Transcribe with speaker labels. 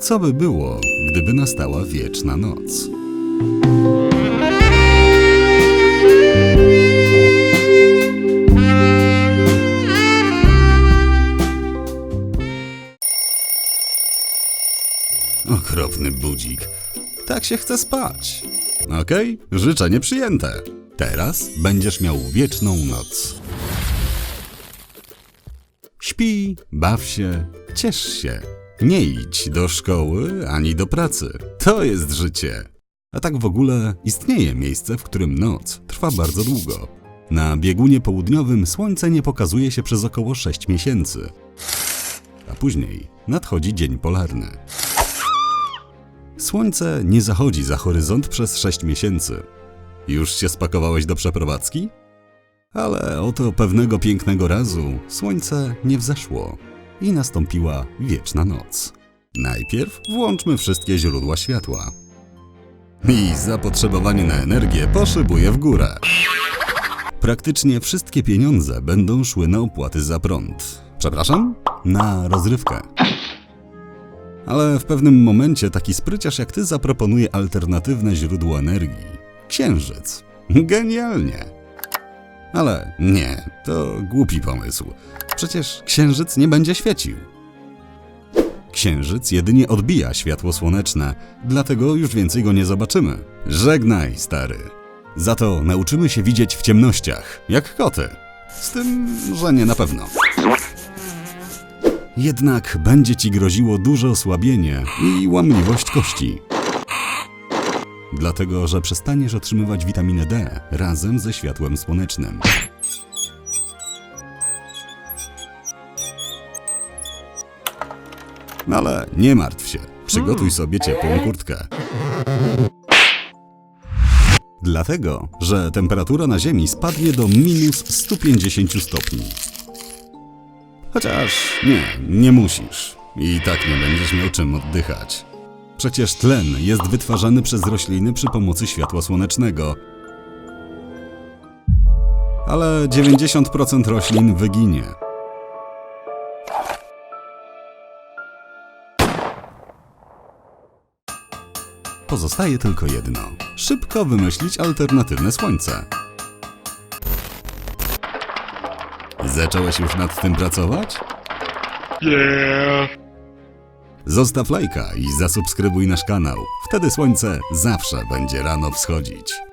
Speaker 1: Co by było, gdyby nastała wieczna noc? Okropny budzik. Tak się chce spać. Okej, życzenie przyjęte. Teraz będziesz miał wieczną noc. Śpi, baw się, ciesz się. Nie idź do szkoły ani do pracy. To jest życie. A tak w ogóle istnieje miejsce, w którym noc trwa bardzo długo. Na biegunie południowym słońce nie pokazuje się przez około 6 miesięcy. A później nadchodzi dzień polarny. Słońce nie zachodzi za horyzont przez 6 miesięcy. Już się spakowałeś do przeprowadzki? Ale oto pewnego pięknego razu słońce nie wzeszło i nastąpiła wieczna noc. Najpierw włączmy wszystkie źródła światła. I zapotrzebowanie na energię poszybuje w górę. Praktycznie wszystkie pieniądze będą szły na opłaty za prąd. Przepraszam? Na rozrywkę. Ale w pewnym momencie taki spryciarz jak ty zaproponuje alternatywne źródło energii. Księżyc. Genialnie. Ale nie, to głupi pomysł. Przecież księżyc nie będzie świecił. Księżyc jedynie odbija światło słoneczne, dlatego już więcej go nie zobaczymy. Żegnaj, stary. Za to nauczymy się widzieć w ciemnościach, jak koty. Z tym, że nie na pewno. Jednak będzie ci groziło duże osłabienie i łamliwość kości. Dlatego, że przestaniesz otrzymywać witaminę D razem ze światłem słonecznym. No ale nie martw się, przygotuj sobie ciepłą kurtkę. Dlatego, że temperatura na Ziemi spadnie do minus 150 stopni. Chociaż nie, nie musisz. I tak nie będziesz miał czym oddychać. Przecież tlen jest wytwarzany przez rośliny przy pomocy światła słonecznego. Ale 90% roślin wyginie. Pozostaje tylko jedno: szybko wymyślić alternatywne słońce. Zacząłeś już nad tym pracować?
Speaker 2: Yeah.
Speaker 1: Zostaw lajka i zasubskrybuj nasz kanał. Wtedy słońce zawsze będzie rano wschodzić.